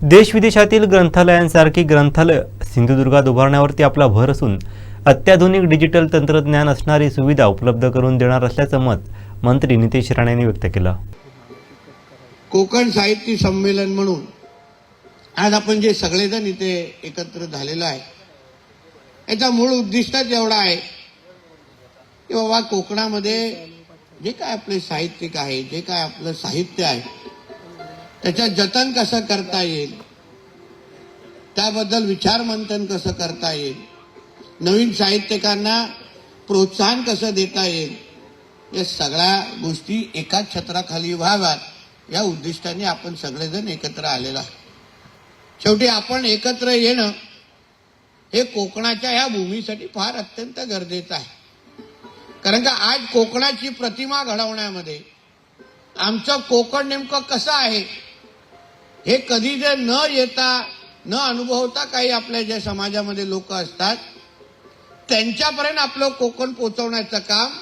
देशविदेशातील ग्रंथालयांसारखी ग्रंथालय सिंधुदुर्गात उभारण्यावरती आपला भर असून अत्याधुनिक डिजिटल तंत्रज्ञान असणारी सुविधा उपलब्ध करून देणार असल्याचं मत मंत्री नितेश राणे यांनी व्यक्त केलं. कोकण साहित्य संमेलन म्हणून आज आपण जे सगळेजण इथे एकत्र झालेलो आहे याचा मूळ उद्दिष्टच एवढा आहे की बाबा कोकणामध्ये जे काय आपले साहित्यिक आहे जे काय आपलं साहित्य आहे त्याचं जतन कसं करता येईल? त्याबद्दल विचारमंथन कसं करता येईल? नवीन साहित्यिकांना प्रोत्साहन कसं देता येईल? या सगळ्या गोष्टी एकाच छत्राखाली व्हाव्यात. या उद्दिष्टाने आपण सगळेजण एकत्र आलेलो आहे शेवटी आपण एकत्र येणं हे कोकणाच्या ह्या भूमीसाठी फार अत्यंत गरजेचं आहे. कारण का आज कोकणाची प्रतिमा घडवण्यामध्ये आमचं कोकण नेमकं कसं आहे? हे कधी जे न येता न अनुभवता काही आपल्या ज्या समाजामध्ये लोक असतात त्यांच्यापर्यंत आपलं कोकण पोचवण्याचं काम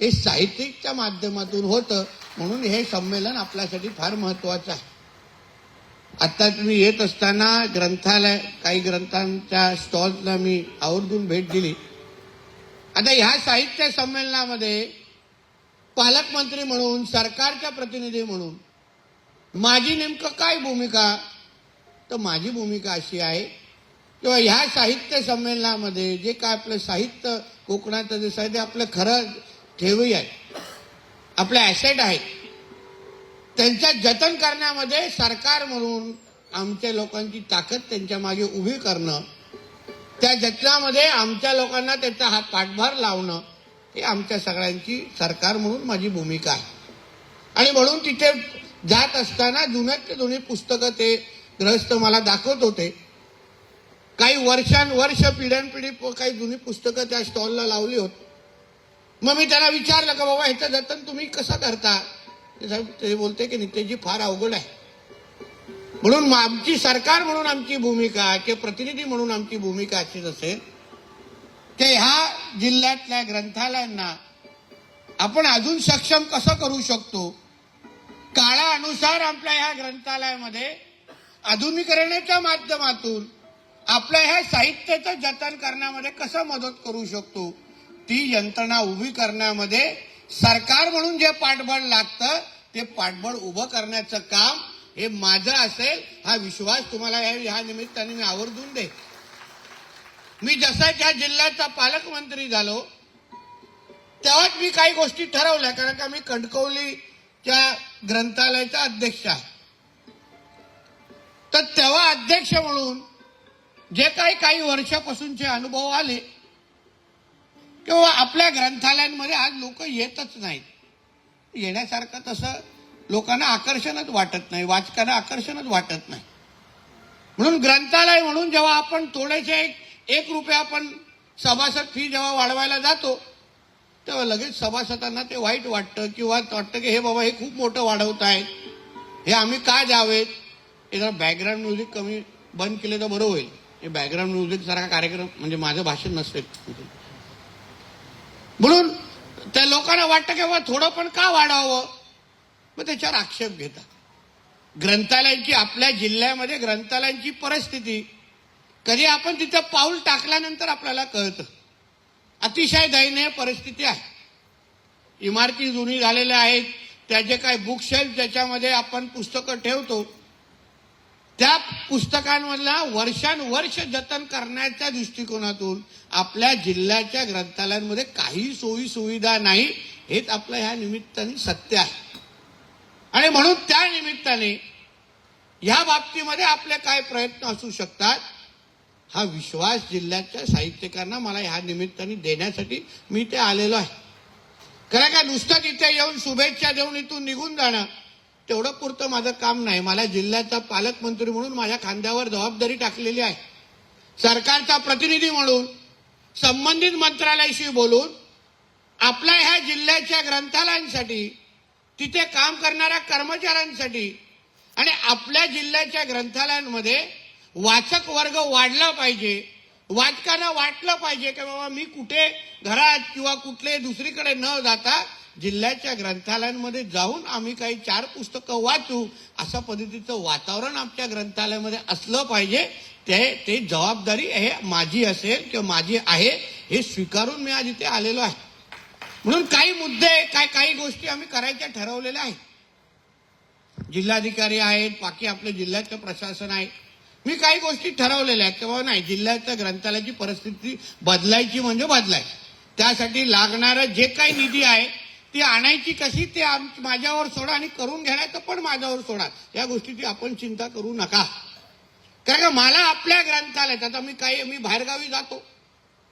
हे साहित्यिकच्या माध्यमातून होतं. म्हणून हे संमेलन आपल्यासाठी फार महत्वाचं आहे. आता तुम्ही येत असताना ग्रंथालय काही ग्रंथांच्या स्टॉल्सला मी आवर्जून भेट दिली. आता ह्या साहित्य संमेलनामध्ये पालकमंत्री म्हणून सरकारच्या प्रतिनिधी म्हणून माझी नेमकं काय भूमिका? तर माझी भूमिका अशी आहे किंवा ह्या साहित्य संमेलनामध्ये जे काय आपलं साहित्य कोकणाचं जे साहित्य आपलं खरं ठेवी आहे आपले ॲसेट आहेत त्यांचं जतन करण्यामध्ये सरकार म्हणून आमच्या लोकांची ताकद त्यांच्या मागे उभी करणं त्या जतनामध्ये आमच्या लोकांना त्याचा हा पाठभार लावणं हे आमच्या सगळ्यांची सरकार म्हणून माझी भूमिका आहे. आणि म्हणून तिथे जात असताना जुन्यात जुनी पुस्तकं ते ग्रहस्थ मला दाखवत होते. काही वर्षांवर्ष पिढ्यानपिढी काही जुनी पुस्तकं त्या स्टॉलला लावली होती. मग मी त्यांना विचारलं का बाबा ह्याचं जतन तुम्ही कसं करता? ते बोलते की नितेशजी फार अवघड आहे. म्हणून मग आमची सरकार म्हणून आमची भूमिका किंवा प्रतिनिधी म्हणून आमची भूमिका अशीच असेल की ह्या जिल्ह्यातल्या ग्रंथालयांना आपण अजून सक्षम कसं करू शकतो? काळानुसार आपल्या ह्या ग्रंथालयामध्ये आधुनिकरणाच्या माध्यमातून आपल्या ह्या साहित्याचं जतन करण्यामध्ये कसं मदत करू शकतो ती यंत्रणा उभी करण्यामध्ये सरकार म्हणून जे पाठबळ लागतं ते पाठबळ उभं करण्याचं काम हे माझं असेल हा विश्वास तुम्हाला या ह्या निमित्ताने मी आवर्जून दे मी जसा ज्या जिल्ह्याचा पालकमंत्री झालो तेव्हाच मी काही गोष्टी ठरवल्या कारण का मी कणकवलीच्या ग्रंथालयाचा अध्यक्ष आहे. तर तेव्हा अध्यक्ष म्हणून जे काही काही वर्षापासूनचे अनुभव आले किंवा आपल्या ग्रंथालयांमध्ये आज लोक येतच नाहीत. येण्यासारखं तसं लोकांना आकर्षणच वाटत नाही वाचकांना आकर्षणच वाटत नाही. म्हणून ग्रंथालय म्हणून जेव्हा आपण थोडेसे एक एक रुपया आपण सभासद फी जेव्हा वाढवायला जातो तेव्हा लगेच सभासदांना ते वाईट वाटतं किंवा वाटतं की हे बाबा हे खूप मोठं वाढवत आहे हे आम्ही का द्यावेत? हे जरा बॅकग्राऊंड म्युझिक कमी बंद केले तर बरं होईल. हे बॅकग्राऊंड म्युझिक सारखा कार्यक्रम म्हणजे माझं भाषण नसते. म्हणून त्या लोकांना वाटतं की बाबा थोडं पण का वाढावं? मग त्याच्यावर आक्षेप घेतात. ग्रंथालयांची आपल्या जिल्ह्यामध्ये ग्रंथालयांची परिस्थिती कधी आपण तिथं पाऊल टाकल्यानंतर आपल्याला कळतं. अतिशय दयनीय परिस्थिती आहे. इमारती जुनी झालेल्या आहेत त्याचे काय बुकशेल्फ ज्याच्यामध्ये आपण पुस्तकं ठेवतो त्या पुस्तकांमधला वर्षानुवर्ष जतन करण्याच्या दृष्टिकोनातून आपल्या जिल्ह्याच्या ग्रंथालयांमध्ये काही सोयी सुविधा नाही हेच आपलं ह्या निमित्ताने सत्य आहे. आणि म्हणून त्या निमित्ताने ह्या बाबतीमध्ये आपले काय प्रयत्न असू शकतात. हा विश्वास जिल्ह्याच्या साहित्यिकांना मला ह्या निमित्ताने देण्यासाठी मी ते आलेलो आहे. खरं का नुसतं तिथे येऊन शुभेच्छा देऊन इथून निघून जाणं तेवढं पुरतं माझं काम नाही. मला जिल्ह्याचा पालकमंत्री म्हणून माझ्या खांद्यावर जबाबदारी टाकलेली आहे. सरकारचा प्रतिनिधी म्हणून संबंधित मंत्रालयाशी बोलून आपल्या ह्या जिल्ह्याच्या ग्रंथालयांसाठी तिथे काम करणाऱ्या कर्मचाऱ्यांसाठी आणि आपल्या जिल्ह्याच्या ग्रंथालयांमध्ये वाचक वर्ग वाढला पाहिजे. वाचकांना वाटलं पाहिजे की बाबा मी कुठे घरात किंवा कुठले दुसरीकडे न जाता जिल्ह्याच्या ग्रंथालयांमध्ये जाऊन आम्ही काही चार पुस्तकं वाचू अशा पद्धतीचं वातावरण आमच्या ग्रंथालयामध्ये असलं पाहिजे. ते ते जबाबदारी हे माझी असेल किंवा माझी आहे हे स्वीकारून मी आज इथे आलेलो आहे. म्हणून काही मुद्दे काय काही गोष्टी आम्ही करायच्या ठरवलेल्या आहेत. जिल्हाधिकारी आहेत बाकी आपल्या जिल्ह्याचं प्रशासन आहे. मी काही गोष्टी ठरवलेल्या आहेत. की बाबा नाही जिल्ह्याच्या ग्रंथालयाची परिस्थिती बदलायची म्हणजे बदलायची. त्यासाठी लागणारं जे काही निधी आहे ती आणायची कशी ते माझ्यावर सोडा आणि करून घेण्याचं पण माझ्यावर सोडा. या गोष्टीची आपण चिंता करू नका. कारण का मला आपल्या ग्रंथालयात आता मी काही मी बाहेरगावी जातो.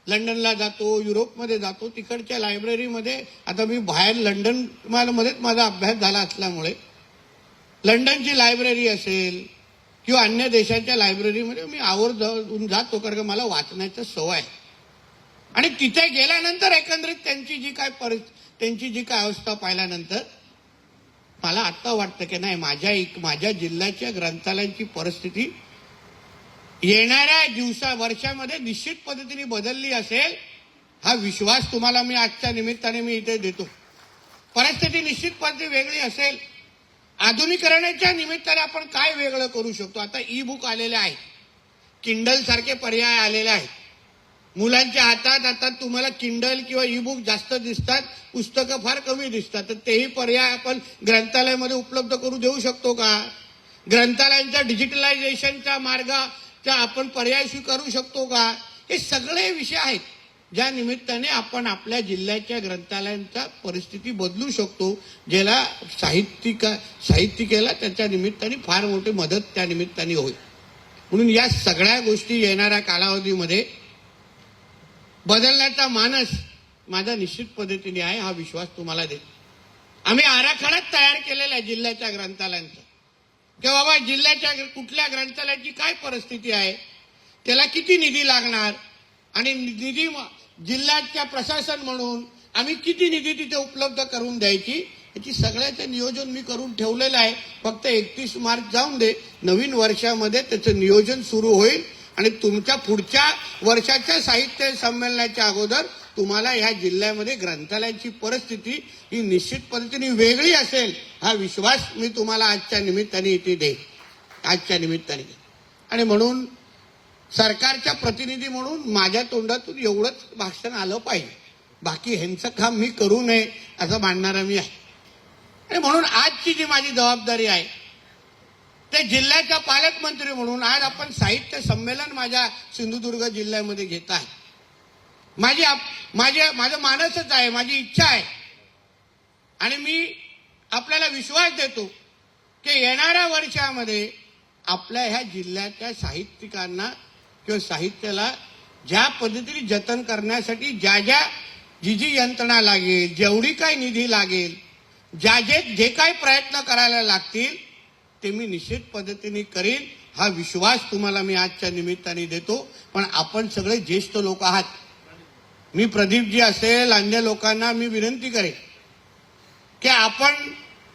लंडनला जातो युरोपमध्ये जातो तिकडच्या लायब्ररीमध्ये आता मी बाहेर लंडन मला मध्येच माझा अभ्यास झाला असल्यामुळे लंडनची लायब्ररी असेल किंवा अन्य देशाच्या लायब्ररीमध्ये मी आवर्जून जातो कारण का मला वाचण्याचं सवय आहे. आणि तिथे गेल्यानंतर एकंदरीत त्यांची जी काय परि त्यांची जी काय अवस्था पाहिल्यानंतर मला आत्ता वाटतं की नाही माझ्या एक माझ्या जिल्ह्याच्या ग्रंथालयांची परिस्थिती येणाऱ्या दिवसा वर्षामध्ये निश्चित पद्धतीने बदलली असेल हा विश्वास तुम्हाला मी आजच्या निमित्ताने मी इथे देतो. परिस्थिती निश्चित पद्धती वेगळी असेल आधुनिकरणाच्या निमित्ताने आपण काय वेगळं करू शकतो? आता ई बुक आलेले आहे किंडल सारखे पर्याय आलेले आहेत. मुलांच्या हातात आता तुम्हाला किंडल किंवा ई बुक जास्त दिसतात पुस्तकं फार कमी दिसतात. तर तेही पर्याय आपण ग्रंथालयामध्ये उपलब्ध करू देऊ शकतो का? ग्रंथालयांच्या डिजिटलायझेशनच्या मार्गाचा आपण पर्याय स्वीकारू शकतो का? हे सगळे विषय आहेत. ज्या निमित्ताने आपण आपल्या जिल्ह्याच्या ग्रंथालयांचा परिस्थिती बदलू शकतो ज्याला साहित्यिका साहित्यिकेला त्याच्या निमित्ताने फार मोठी मदत त्या निमित्ताने होईल. म्हणून या सगळ्या गोष्टी येणाऱ्या कालावधीमध्ये बदलण्याचा मानस माझा निश्चित पद्धतीने आहे हा विश्वास तुम्हाला देतो आम्ही आराखडाच तयार केलेला आहे जिल्ह्याच्या ग्रंथालयांचा. की बाबा जिल्ह्याच्या कुठल्या ग्रंथालयाची काय परिस्थिती आहे? त्याला किती निधी लागणार? आणि निधी जिल्ह्याच्या प्रशासन म्हणून आम्ही किती निधी तिथे उपलब्ध करून द्यायची याची सगळ्याचं नियोजन मी करून ठेवलेलं आहे. फक्त एकतीस मार्च जाऊन दे नवीन वर्षामध्ये त्याचं नियोजन सुरू होईल. आणि तुमच्या पुढच्या वर्षाच्या साहित्य संमेलनाच्या अगोदर तुम्हाला ह्या जिल्ह्यामध्ये ग्रंथालयाची परिस्थिती ही निश्चित पद्धतीने वेगळी असेल हा विश्वास मी तुम्हाला आजच्या निमित्ताने इथे दे. आजच्या निमित्ताने आणि म्हणून सरकारच्या प्रतिनिधी म्हणून माझ्या तोंडातून एवढंच भाषण आलं पाहिजे. बाकी ह्यांचं काम मी करू नये असं मानणारा मी आहे. आणि म्हणून आजची जी माझी जबाबदारी आहे ते जिल्ह्याच्या पालकमंत्री म्हणून आज आपण साहित्य संमेलन माझ्या सिंधुदुर्ग जिल्ह्यामध्ये घेत आहे. माझी आप- माझे माझं मानसच आहे माझी इच्छा आहे. आणि मी आपल्याला विश्वास देतो की येणाऱ्या वर्षामध्ये आपल्या ह्या जिल्ह्याच्या साहित्यिकांना किंवा साहित्याला ज्या पद्धतीने जतन करण्यासाठी ज्या ज्या जी जी यंत्रणा लागेल जेवढी काय निधी लागेल ज्या जे जे काय प्रयत्न करायला लागतील ते मी निश्चित पद्धतीने करीन. हा विश्वास तुम्हाला मी आजच्या निमित्ताने देतो. पण आपण सगळे ज्येष्ठ लोक आहात. मी प्रदीपजी असेल अन्य लोकांना मी विनंती करेन की आपण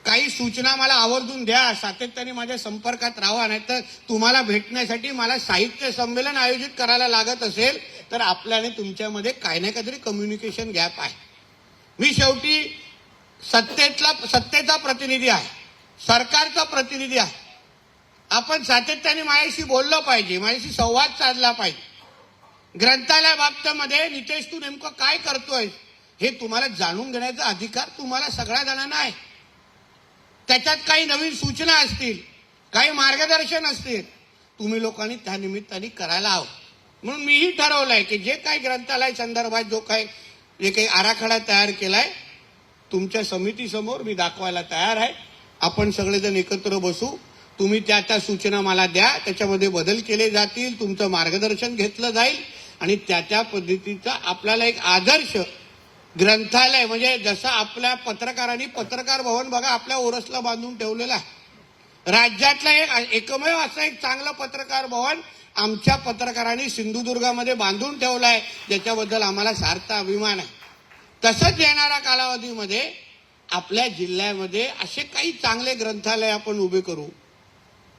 काही सूचना मला आवर्जून द्या. सातत्याने माझ्या संपर्कात राहा नाही तर तुम्हाला भेटण्यासाठी मला साहित्य संमेलन आयोजित करायला लागत असेल तर आपल्याने तुमच्यामध्ये काही ना काहीतरी कम्युनिकेशन गॅप आहे. मी शेवटी सत्तेतला सत्तेचा प्रतिनिधी आहे. सरकारचा प्रतिनिधी आहे. आपण सातत्याने माझ्याशी बोललं पाहिजे माझ्याशी संवाद साधला पाहिजे. ग्रंथालय बाबतीमध्ये नितेश तू नेमकं काय करतोय हे तुम्हाला जाणून घेण्याचा अधिकार तुम्हाला सगळ्या जणांना आहे. त्याच्यात काही नवीन सूचना असतील काही मार्गदर्शन असतील तुम्ही लोकांनी त्या निमित्ताने करायला हवं. म्हणून मीही ठरवलंय की जे काही ग्रंथालय संदर्भात जो काही जे काही आराखडा तयार केलाय तुमच्या समितीसमोर मी दाखवायला तयार आहे. आपण सगळेजण एकत्र बसू. तुम्ही त्या त्या सूचना मला द्या त्याच्यामध्ये बदल केले जातील तुमचं मार्गदर्शन घेतलं जाईल आणि त्या त्या पद्धतीचा आपल्याला एक आदर्श ग्रंथालय म्हणजे जसं आपल्या पत्रकारांनी पत्रकार भवन बघा आपल्या ओरसला बांधून ठेवलेलं आहे. राज्यातलं एक एकमेव असं एक चांगलं पत्रकार भवन आमच्या पत्रकारांनी सिंधुदुर्गामध्ये बांधून ठेवलं आहे. ज्याच्याबद्दल आम्हाला सार्थ अभिमान आहे. तसंच येणाऱ्या कालावधीमध्ये आपल्या जिल्ह्यामध्ये असे काही चांगले ग्रंथालय आपण उभे करू.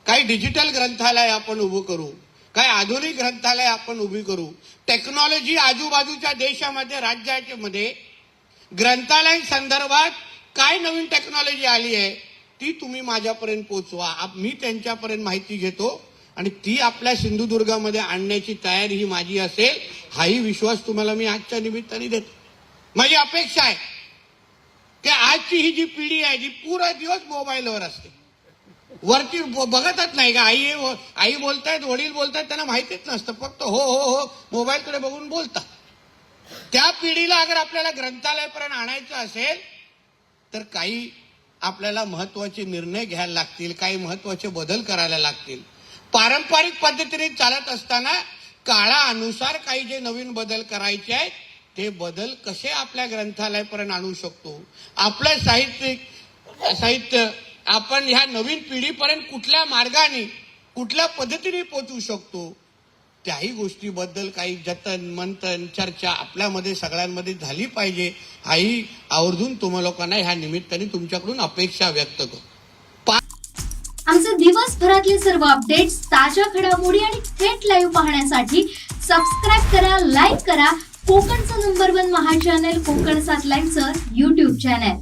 काही डिजिटल ग्रंथालय आपण उभं करू. काय आधुनिक ग्रंथालय आपण उभी करू? टेक्नॉलॉजी आजूबाजूच्या देशामध्ये राज्याच्या मध्ये ग्रंथालय संदर्भात काय नवीन टेक्नॉलॉजी आली आहे ती तुम्ही माझ्यापर्यंत पोचवा. मी त्यांच्यापर्यंत माहिती घेतो आणि ती आपल्या सिंधुदुर्गामध्ये आणण्याची तयारी ही माझी असेल हाही विश्वास तुम्हाला मी आजच्या निमित्ताने देतो. माझी अपेक्षा आहे. की आजची ही जी पिढी आहे जी पुरा दिवस मोबाईलवर असते. वरती ब- बघतच नाही का? आई आई बोलतायत वडील बोलतायत त्यांना माहितीच नसतं. फक्त हो हो हो मोबाईलकडे बघून बोलतात. त्या पिढीला अगर आपल्याला ग्रंथालयापर्यंत आणायचं असेल तर काही आपल्याला महत्त्वाचे निर्णय घ्यायला लागतील काही महत्त्वाचे बदल करायला लागतील. पारंपरिक पद्धतीने चालत असताना काळानुसार काही जे नवीन बदल करायचे आहेत ते बदल कसे आपल्या ग्रंथालयापर्यंत आणू शकतो? आपलं साहित्यिक साहित्य आपण ह्या नवीन पिढीपर्यंत कुठल्या मार्गाने कुठल्या पद्धतीने पोचवू शकतो त्याही गोष्टीबद्दल काही जतन मंथन चर्चा आपल्यामध्ये सगळ्यांमध्ये झाली पाहिजे. हाही आवर्जून तुम्हा लोकांना ह्या निमित्ताने तुमच्याकडून अपेक्षा व्यक्त करू आमचे दिवसभरातले सर्व अपडेट्स ताज्या घडामोडी आणि थेट लाईव्ह पाहण्यासाठी सबस्क्राईब करा लाईक करा. कोकणचं नंबर वन महा चॅनल कोकण सात लाईव्हचं युट्यूब चॅनल